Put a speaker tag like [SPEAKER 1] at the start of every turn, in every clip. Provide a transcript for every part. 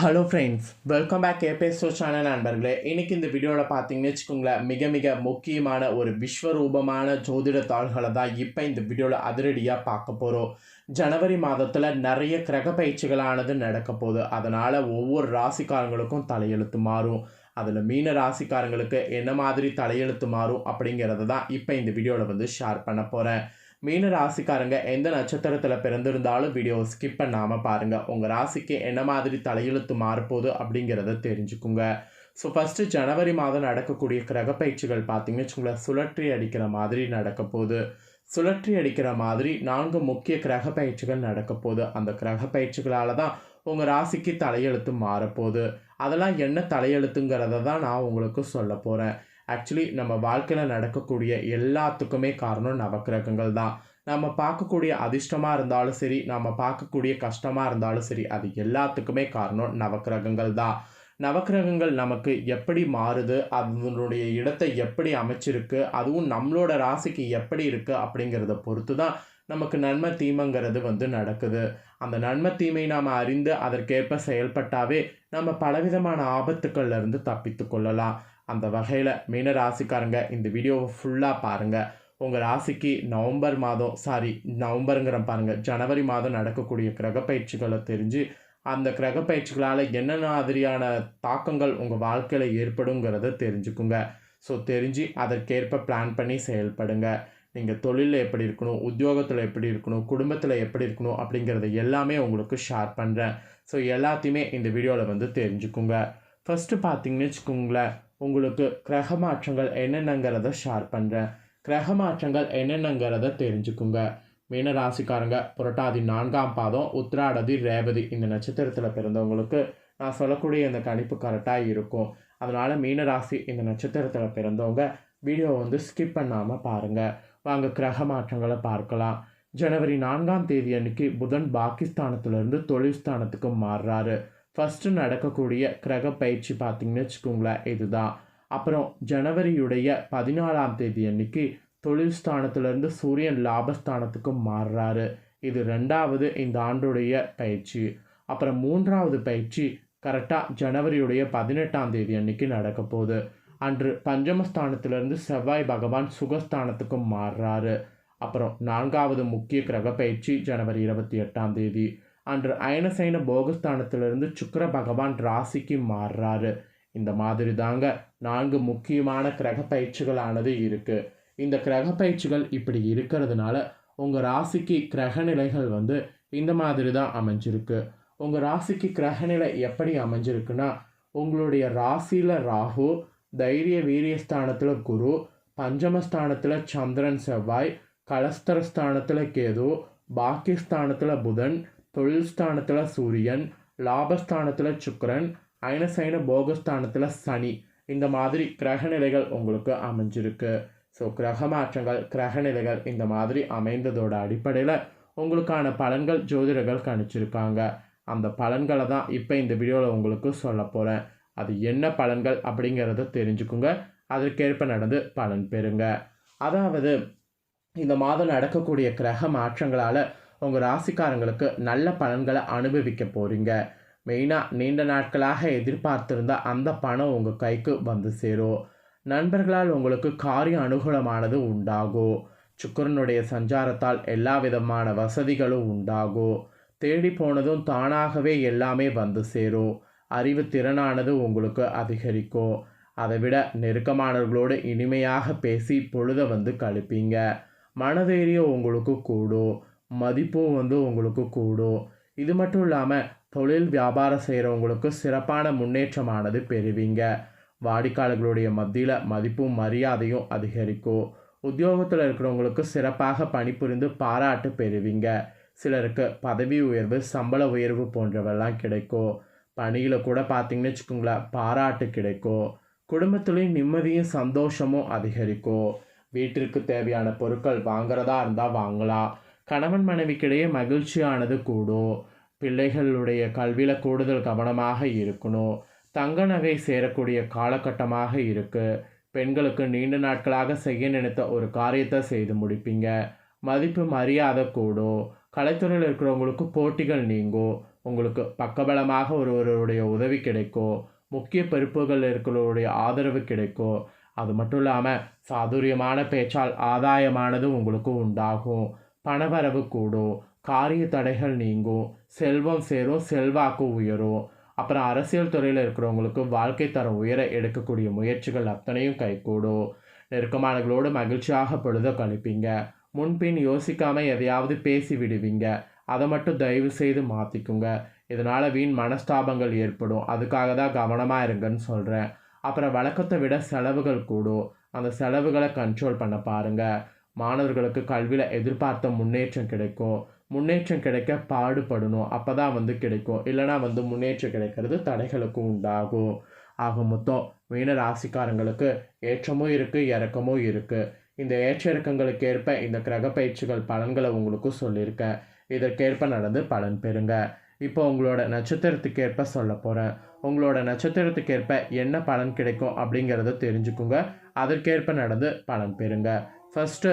[SPEAKER 1] Hello friends welcome back ஏபேஸ்டோ channel நண்பர்களே. இன்றைக்கி இந்த வீடியோவில் பார்த்தீங்கன்னு வச்சுக்கோங்களேன் மிக மிக முக்கியமான ஒரு விஸ்வரூபமான ஜோதிட தாள்களை தான் இப்போ இந்த வீடியோவில் அதிரடியாக பார்க்க போகிறோம் ஜனவரி மாதத்தில் நிறைய கிரக பயிற்சிகளானது நடக்க போகுது. அதனால் ஒவ்வொரு ராசிக்காரங்களுக்கும் தலையெழுத்து மாறும். அதில் மீன ராசிக்காரங்களுக்கு என்ன மாதிரி தலையெழுத்து மாறும் அப்படிங்கிறத தான் இப்போ இந்த வீடியோவில் வந்து ஷேர் பண்ண போகிறேன் மீன ராசிக்காரங்க எந்த நட்சத்திரத்தில் பிறந்திருந்தாலும் வீடியோ ஸ்கிப் பண்ணாமல் பாருங்கள் உங்கள் ராசிக்கு என்ன மாதிரி தலையெழுத்து மாறப்போகுது அப்படிங்கிறத தெரிஞ்சுக்குங்க. ஸோ ஃபஸ்ட்டு ஜனவரி மாதம் நடக்கக்கூடிய கிரக பயிற்சிகள் பார்த்திங்கன்னு வச்சுக்கோங்களேன் சுழற்றி அடிக்கிற மாதிரி நடக்க போகுது. சுழற்றி அடிக்கிற மாதிரி நான்கு முக்கிய கிரக பயிற்சிகள் நடக்க போகுது. அந்த கிரக பயிற்சிகளால் தான் உங்கள் ராசிக்கு தலையெழுத்து மாறப்போகுது. அதெல்லாம் என்ன தலையெழுத்துங்கிறத தான் நான் உங்களுக்கு சொல்ல போகிறேன் ஆக்சுவலி நம்ம வாழ்க்கையில் நடக்கக்கூடிய எல்லாத்துக்குமே காரணம் நவக்கிரகங்கள் தான். நம்ம பார்க்கக்கூடிய அதிர்ஷ்டமாக இருந்தாலும் சரி நம்ம பார்க்கக்கூடிய கஷ்டமாக இருந்தாலும் சரி அது எல்லாத்துக்குமே காரணம் நவக்கிரகங்கள் தான். நவக்கிரகங்கள் நமக்கு எப்படி மாறுது அதனுடைய இடத்தை எப்படி அமைச்சிருக்கு அதுவும் நம்மளோட ராசிக்கு எப்படி இருக்குது அப்படிங்கிறத பொறுத்து தான் நமக்கு நன்மை தீமைங்கிறது வந்து நடக்குது. அந்த நன்மை தீமை நாம் அறிந்து அதற்கேற்ப செயல்பட்டாவே நம்ம பலவிதமான ஆபத்துக்கள்லேருந்து தப்பித்து கொள்ளலாம். அந்த வகையில் மீன ராசிக்காரங்க இந்த வீடியோவை ஃபுல்லாக பாருங்கள் உங்கள் ராசிக்கு நவம்பர் மாதம் சாரி நவம்பருங்கிற பாருங்கள் ஜனவரி மாதம் நடக்கக்கூடிய கிரக பயிற்சிகளை தெரிஞ்சு அந்த கிரக பயிற்சிகளால் என்ன மாதிரியான தாக்கங்கள் உங்கள் வாழ்க்கையில் ஏற்படுங்கிறத தெரிஞ்சுக்குங்க. ஸோ தெரிஞ்சு அதற்கேற்ப பிளான் பண்ணி செயல்படுங்க. நீங்கள் தொழிலில் எப்படி இருக்கணும் உத்தியோகத்தில் எப்படி இருக்கணும் குடும்பத்தில் எப்படி இருக்கணும் அப்படிங்கிறத எல்லாமே உங்களுக்கு ஷேர் பண்ணுறேன் ஸோ எல்லாத்தையுமே இந்த வீடியோவில் வந்து தெரிஞ்சுக்குங்க. ஃபஸ்ட்டு பார்த்தீங்கன்னு வச்சுக்கோங்களேன் உங்களுக்கு கிரக மாற்றங்கள் என்னென்னங்கிறத ஷேர் பண்ணுறேன் கிரக மாற்றங்கள் என்னென்னங்கிறத தெரிஞ்சுக்குங்க. மீன ராசிக்காரங்க புரட்டாதி நான்காம் பாதம் உத்திராடதி ரேவதி இந்த நட்சத்திரத்தில் பிறந்தவங்களுக்கு நான் சொல்லக்கூடிய இந்த கணிப்பு கரெக்டாக இருக்கும். அதனால் மீன ராசி இந்த நட்சத்திரத்தில் பிறந்தவங்க வீடியோ வந்து ஸ்கிப் பண்ணாமல் பாருங்கள் வாங்க கிரக மாற்றங்களை பார்க்கலாம். ஜனவரி நான்காம் தேதி அன்னைக்கு புதன் பாகிஸ்தானத்துலேருந்து தொழில் ஸ்தானத்துக்கு மாறுறாரு. ஃபஸ்ட்டு நடக்கக்கூடிய கிரக பயிற்சி பார்த்திங்கன்னு வச்சுக்கோங்களேன் இதுதான். அப்புறம் ஜனவரியுடைய பதினாலாம் தேதி அன்னைக்கு தொழில் ஸ்தானத்துலேருந்து சூரியன் லாபஸ்தானத்துக்கு மாறுறாரு. இது ரெண்டாவது இந்த ஆண்டுடைய பயிற்சி. அப்புறம் மூன்றாவது பயிற்சி கரெக்டாக ஜனவரியுடைய பதினெட்டாம் தேதி அன்னைக்கு நடக்க போகுது. அன்று பஞ்சமஸ்தானத்திலிருந்து செவ்வாய் பகவான் சுகஸ்தானத்துக்கு மாறுறாரு. அப்புறம் நான்காவது முக்கிய கிரக பயிற்சி ஜனவரி இருபத்தி எட்டாம் தேதி. அன்று அயனசைன போகஸ்தானத்திலிருந்து சுக்கர பகவான் ராசிக்கு மாறுறாரு. இந்த மாதிரி தாங்க நான்கு முக்கியமான கிரக பயிற்சிகளானது இருக்குது இந்த கிரக பயிற்சிகள் இப்படி இருக்கிறதுனால உங்கள் ராசிக்கு கிரக நிலைகள் வந்து இந்த மாதிரி தான் அமைஞ்சிருக்கு. உங்கள் ராசிக்கு கிரகநிலை எப்படி அமைஞ்சிருக்குன்னா உங்களுடைய ராசியில் ராகு தைரிய வீரியஸ்தானத்தில் குரு பஞ்சமஸ்தானத்தில் சந்திரன் செவ்வாய் கலஸ்தரஸ்தானத்தில் கேது பாக்கியஸ்தானத்தில் புதன் தொழில் ஸ்தானத்தில் சூரியன் லாபஸ்தானத்தில் சுக்கரன் அயனசைன போகஸ்தானத்தில் சனி. இந்த மாதிரி கிரகநிலைகள் உங்களுக்கு அமைஞ்சிருக்கு. ஸோ கிரக மாற்றங்கள் கிரகநிலைகள் இந்த மாதிரி அமைந்ததோட அடிப்படையில் உங்களுக்கான பலன்கள் ஜோதிடர்கள் கணிச்சிருக்காங்க. அந்த பலன்களை தான் இப்போ இந்த வீடியோவில் உங்களுக்கு சொல்ல போகிறேன் அது என்ன பலன்கள் அப்படிங்கிறத தெரிஞ்சுக்குங்க. அதற்கேற்ப நடந்து பலன் பெறுங்க. அதாவது இந்த மாதம் நடக்கக்கூடிய கிரக மாற்றங்களால் உங்கள் ராசிக்காரங்களுக்கு நல்ல பலன்களை அனுபவிக்க போகிறீங்க மெயினாக நீண்ட நாட்களாக எதிர்பார்த்திருந்த அந்த பணம் உங்கள் கைக்கு வந்து சேரும். நண்பர்களால் உங்களுக்கு காரிய அனுகூலமானது உண்டாகும். சுக்கரனுடைய சஞ்சாரத்தால் எல்லா விதமான வசதிகளும் உண்டாகும். தேடி போனதும் தானாகவே எல்லாமே வந்து சேரும். அறிவு திறனானது உங்களுக்கு அதிகரிக்கும். அதை விட நெருக்கமானவர்களோடு இனிமையாக பேசி பொழுத வந்து கழிப்பீங்க. மனதைரியம் உங்களுக்கு கூடும். மதிப்பும் வந்து உங்களுக்கு கூடும். இது மட்டும் இல்லாமல் தொழில் வியாபாரம் செய்கிறவங்களுக்கு சிறப்பான முன்னேற்றமானது பெறுவீங்க. வாடிக்கையாளர்களுடைய மத்தியில் மதிப்பும் மரியாதையும் அதிகரிக்கும். உத்தியோகத்தில் இருக்கிறவங்களுக்கு சிறப்பாக பணிபுரிந்து பாராட்டு பெறுவீங்க. சிலருக்கு பதவி உயர்வு சம்பள உயர்வு போன்றவெல்லாம் கிடைக்கும். பணியில் கூட பார்த்தீங்கன்னு வச்சுக்கோங்களேன் பாராட்டு கிடைக்கும். குடும்பத்துலேயும் நிம்மதியும் சந்தோஷமும் அதிகரிக்கும். வீட்டிற்கு தேவையான பொருட்கள் வாங்குறதா இருந்தால் வாங்கலாம். கணவன் மனைவிக்கிடையே மகிழ்ச்சியானது கூடும். பிள்ளைகளுடைய கல்வியில் கூடுதல் கவனமாக இருக்கணும். தங்க நகை சேரக்கூடிய காலகட்டமாக இருக்குது பெண்களுக்கு நீண்ட நாட்களாக செய்ய நினைத்த ஒரு காரியத்தை செய்து முடிப்பீங்க. மதிப்பு மரியாதை கூடும். கலைத்துறையில் இருக்கிறவங்களுக்கு போட்டிகள் நீங்கும். உங்களுக்கு பக்கபலமாக ஒருவருடைய உதவி கிடைக்கும். முக்கிய பொறுப்புகள் இருக்கிறவருடைய ஆதரவு கிடைக்கும். அது மட்டும் இல்லாமல் சாதுரியமான பேச்சால் ஆதாயமானது உங்களுக்கு உண்டாகும். பணவரவு கூடும் காரிய தடைகள் நீங்கும் செல்வம் சேரும் செல்வாக்கு உயரும் அப்புறம் அரசியல் துறையில் இருக்கிறவங்களுக்கு வாழ்க்கை தரம் உயர எடுக்கக்கூடிய முயற்சிகள் அத்தனையும் கைகூடும் நெருக்கமானங்களோடு மகிழ்ச்சியாக பொழுத கழிப்பீங்க. முன்பின் யோசிக்காமல் எதையாவது பேசி விடுவீங்க. அதை மட்டும் தயவு செய்து மாற்றிக்குங்க இதனால் வீண் மனஸ்தாபங்கள் ஏற்படும். அதுக்காக தான் கவனமாக இருங்கன்னு சொல்கிறேன் அப்புறம் வழக்கத்தை விட செலவுகள் கூடும் அந்த செலவுகளை கண்ட்ரோல் பண்ண பாருங்கள் மாணவர்களுக்கு கல்வியில் எதிர்பார்த்த முன்னேற்றம் கிடைக்கும். முன்னேற்றம் கிடைக்க பாடுபடணும். அப்போ தான் வந்து கிடைக்கும். இல்லைனா வந்து முன்னேற்றம் கிடைக்கிறது தடைகளுக்கும் உண்டாகும். ஆக மொத்தம் மீன ராசிக்காரங்களுக்கு ஏற்றமும் இருக்குது இறக்கமும் இருக்குது இந்த ஏற்ற இறக்கங்களுக்கு ஏற்ப இந்த கிரக பயிற்சிகள் பலன்களை உங்களுக்கு சொல்லியிருக்கேன். இதற்கேற்ப நடந்து பலன் பெறுங்க. இப்போ உங்களோட நட்சத்திரத்துக்கு ஏற்ப சொல்ல போகிறேன் உங்களோட நட்சத்திரத்துக்கு ஏற்ப என்ன பலன் கிடைக்கும் அப்படிங்கிறத தெரிஞ்சுக்குங்க. அதற்கேற்ப நடந்து பலன் பெறுங்க. ஃபஸ்ட்டு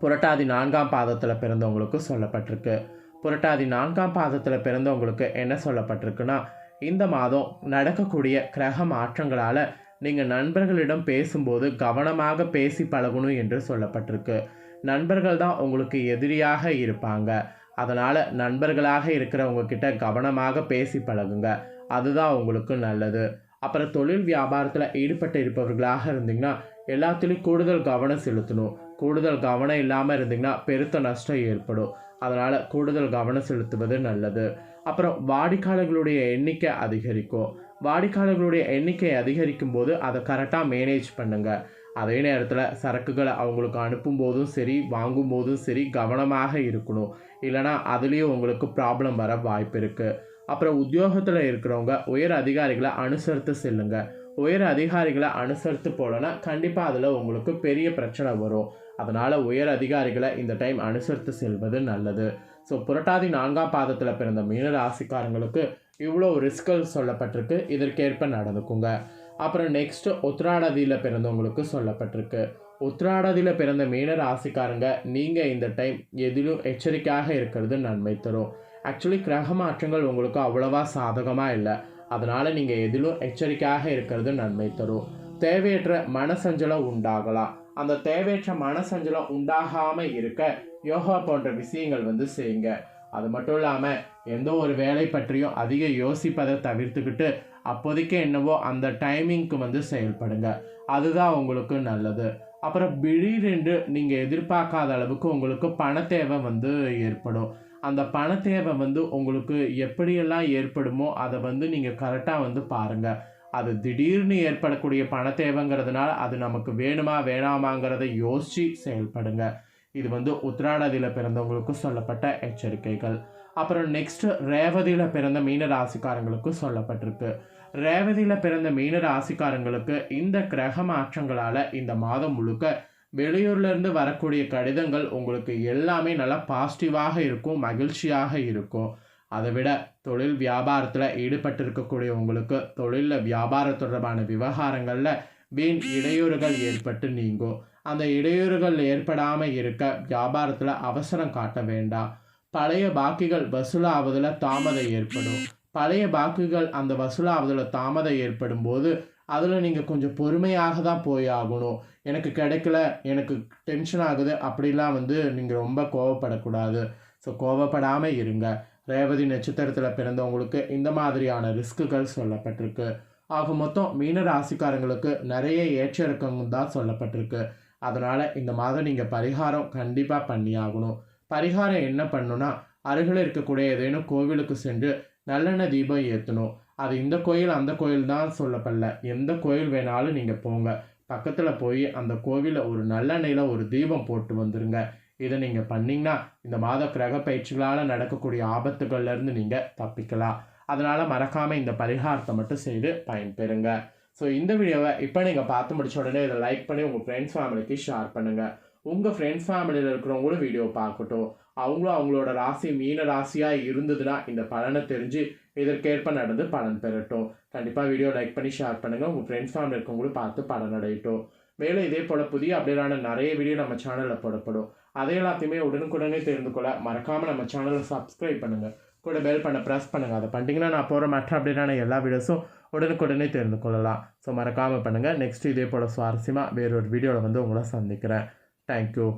[SPEAKER 1] புரட்டாதி நான்காம் பாதத்தில் பிறந்தவங்களுக்கு சொல்லப்பட்டிருக்கு. புரட்டாதி நான்காம் பாதத்தில் பிறந்தவங்களுக்கு என்ன சொல்லப்பட்டிருக்குன்னா இந்த மாதம் நடக்கக்கூடிய கிரக மாற்றங்களால் நீங்கள் நண்பர்களிடம் பேசும்போது கவனமாக பேசி பழகணும் என்று சொல்லப்பட்டிருக்கு. நண்பர்கள் தான் உங்களுக்கு எதிரியாக இருப்பாங்க. அதனால் நண்பர்களாக இருக்கிறவங்க கிட்ட கவனமாக பேசி பழகுங்க. அதுதான் உங்களுக்கு நல்லது. அப்புறம் தொழில் வியாபாரத்தில் ஈடுபட்டு இருப்பவர்களாக இருந்தீங்கன்னா எல்லாத்துலேயும் கூடுதல் கவனம் செலுத்தணும். கூடுதல் கவனம் இல்லாமல் இருந்தீங்கன்னா பெருத்த நஷ்டம் ஏற்படும். அதனால் கூடுதல் கவனம் செலுத்துவது நல்லது. அப்புறம் வாடிக்கையாளர்களுடைய எண்ணிக்கை அதிகரிக்கும். வாடிக்கையாளர்களுடைய எண்ணிக்கை அதிகரிக்கும் போது அதை கரெக்டாக மேனேஜ் பண்ணுங்கள் அதே நேரத்தில் சரக்குகளை அவங்களுக்கு அனுப்பும் போதும் சரி வாங்கும் போதும் சரி கவனமாக இருக்கணும். இல்லைனா அதுலேயும் உங்களுக்கு ப்ராப்ளம் வர வாய்ப்பு இருக்குது அப்புறம் உத்தியோகத்தில் இருக்கிறவங்க உயர் அதிகாரிகளை அனுசரித்து செல்லுங்கள் உயர் அதிகாரிகளை அனுசரித்து போகலன்னா கண்டிப்பாக அதில் உங்களுக்கு பெரிய பிரச்சனை வரும். அதனால் உயர் அதிகாரிகளை இந்த டைம் அனுசரித்து செல்வது நல்லது. ஸோ புரட்டாதி நான்காம் பாதத்தில் பிறந்த மீன ராசிக்காரங்களுக்கு இவ்வளோ ரிஸ்க்கள் சொல்லப்பட்டிருக்கு. இதற்கேற்ப நடந்துக்குங்க. அப்புறம் நெக்ஸ்ட்டு உத்ராடதியில் பிறந்தவங்களுக்கு சொல்லப்பட்டிருக்கு. உத்ராடதியில் பிறந்த மீன ராசிக்காரங்க நீங்கள் இந்த டைம் எதிலும் எச்சரிக்கையாக இருக்கிறது நன்மை தரும். ஆக்சுவலி கிரக மாற்றங்கள் உங்களுக்கு அவ்வளோவா சாதகமாக இல்லை. அதனால் நீங்கள் எதிலும் எச்சரிக்கையாக இருக்கிறது நன்மை தரும். தேவையற்ற மனசஞ்சலம் உண்டாகலாம். அந்த தேவையற்ற மனசஞ்சலம் உண்டாகாமல் இருக்க யோகா போன்ற விஷயங்கள் வந்து செய்யுங்க. அது மட்டும் இல்லாமல் எந்த ஒரு வேலை பற்றியும் அதிக யோசிப்பதை தவிர்த்துக்கிட்டு அப்போதைக்கு என்னவோ அந்த டைமிங்க்கு வந்து செயல்படுங்க. அதுதான் உங்களுக்கு நல்லது. அப்புறம் திடீரென்று நீங்கள் எதிர்பார்க்காத அளவுக்கு உங்களுக்கு பண தேவை வந்து ஏற்படும். அந்த பண தேவை வந்து உங்களுக்கு எப்படியெல்லாம் ஏற்படுமோ அதை வந்து நீங்கள் கரெக்டாக வந்து பாருங்கள் அது திடீர்னு ஏற்படக்கூடிய பண தேவைங்கிறதுனால அது நமக்கு வேணுமா வேணாமாங்கிறத யோசித்து செயல்படுங்க. இது வந்து உத்திராடதியில் பிறந்தவங்களுக்கு சொல்லப்பட்ட எச்சரிக்கைகள். அப்புறம் நெக்ஸ்ட் ரேவதியில் பிறந்த மீன ராசிக்காரங்களுக்கு சொல்லப்பட்டிருக்கு. ரேவதியில் பிறந்த மீன ராசிக்காரங்களுக்கு இந்த கிரக மாற்றங்களால் இந்த மாதம் முழுக்க வெளியூர்லேருந்து வரக்கூடிய கடிதங்கள் உங்களுக்கு எல்லாமே நல்லா பாசிட்டிவாக இருக்கும் மகிழ்ச்சியாக இருக்கும். அதை விட தொழில் வியாபாரத்தில் ஈடுபட்டிருக்கக்கூடிய உங்களுக்கு தொழிலில் வியாபார தொடர்பான விவகாரங்களில் வீண் இடையூறுகள் ஏற்பட்டு நீங்கும். அந்த இடையூறுகள் ஏற்படாமல் இருக்க வியாபாரத்தில் அவசரம் காட்ட வேண்டாம். பழைய பாக்கிகள் வசூலாவதில் தாமதம் ஏற்படும். பழைய பாக்குகள் அந்த வசூலாவதில் தாமதம் ஏற்படும் போது அதில் நீங்கள் கொஞ்சம் பொறுமையாக தான் போய் ஆகணும். எனக்கு கிடைக்கல எனக்கு டென்ஷன் ஆகுது அப்படிலாம் வந்து நீங்கள் ரொம்ப கோவப்படக்கூடாது. ஸோ கோவப்படாமல் இருங்க. ரேவதி நட்சத்திரத்தில் பிறந்தவங்களுக்கு இந்த மாதிரியான ரிஸ்க்குகள் சொல்லப்பட்டிருக்கு. ஆக மொத்தம் மீன ராசிக்காரங்களுக்கு நிறைய ஏற்ற தான் சொல்லப்பட்டிருக்கு. அதனால் இந்த மாதம் நீங்கள் பரிகாரம் கண்டிப்பாக பண்ணி ஆகணும். பரிகாரம் என்ன பண்ணுன்னா அருகில் இருக்கக்கூடிய ஏதேனும் கோவிலுக்கு சென்று நல்லெண்ணெய் தீபம் ஏற்றணும் அது இந்த கோயில் அந்த கோயில் தான் சொல்லப்படல. எந்த கோயில் வேணாலும் நீங்கள் போங்க. பக்கத்தில் போய் அந்த கோவிலில் ஒரு நல்லெண்ணெயில் ஒரு தீபம் போட்டு வந்துருங்க. இதை நீங்கள் பண்ணிங்கன்னா இந்த மாத கிரக பயிற்சிகளால் நடக்கக்கூடிய ஆபத்துகள்லேருந்து நீங்கள் தப்பிக்கலாம். அதனால் மறக்காமல் இந்த பரிகாரத்தை மட்டும் செய்து பயன்பெறுங்க. ஸோ இந்த வீடியோவை இப்போ நீங்கள் பார்த்து முடிச்ச உடனே இதை லைக் பண்ணி உங்கள் ஃப்ரெண்ட்ஸ் ஃபேமிலிக்கு ஷேர் பண்ணுங்கள் உங்கள் ஃப்ரெண்ட்ஸ் ஃபேமிலியில் இருக்கிறவங்களும் வீடியோ பார்க்கட்டும். அவங்களும் அவங்களோட ராசி மீன ராசியாக இருந்ததுன்னா இந்த பலனை தெரிஞ்சு இதற்கேற்ப நடந்து பலன் பெறட்டும். கண்டிப்பாக வீடியோ லைக் பண்ணி ஷேர் பண்ணுங்கள் உங்கள் ஃப்ரெண்ட்ஸ் ஃபேமிலி இருக்கவங்களும் பார்த்து பலன் அடையட்டும். மேலும் இதே போல் புதிய அப்டேட்டான நிறைய வீடியோ நம்ம சேனலில் போடப்படும். அதை எல்லாத்தையுமே உடனுக்குடனே தெரிந்து கொள்ள மறக்காமல் நம்ம சேனலை சப்ஸ்கிரைப் பண்ணுங்கள் கூட பெல் பண்ண ப்ரெஸ் பண்ணுங்கள் அதை பண்ணிட்டீங்கன்னா நான் போகிற மற்ற அப்டேட்டான எல்லா வீடியோஸும் உடனுக்குடனே தெரிந்து கொள்ளலாம். ஸோ மறக்காமல் பண்ணுங்கள் நெக்ஸ்ட் இதே போல் சுவாரஸ்யமாக வேறொரு வீடியோவில் வந்து உங்களை சந்திக்கிறேன். தேங்க்யூ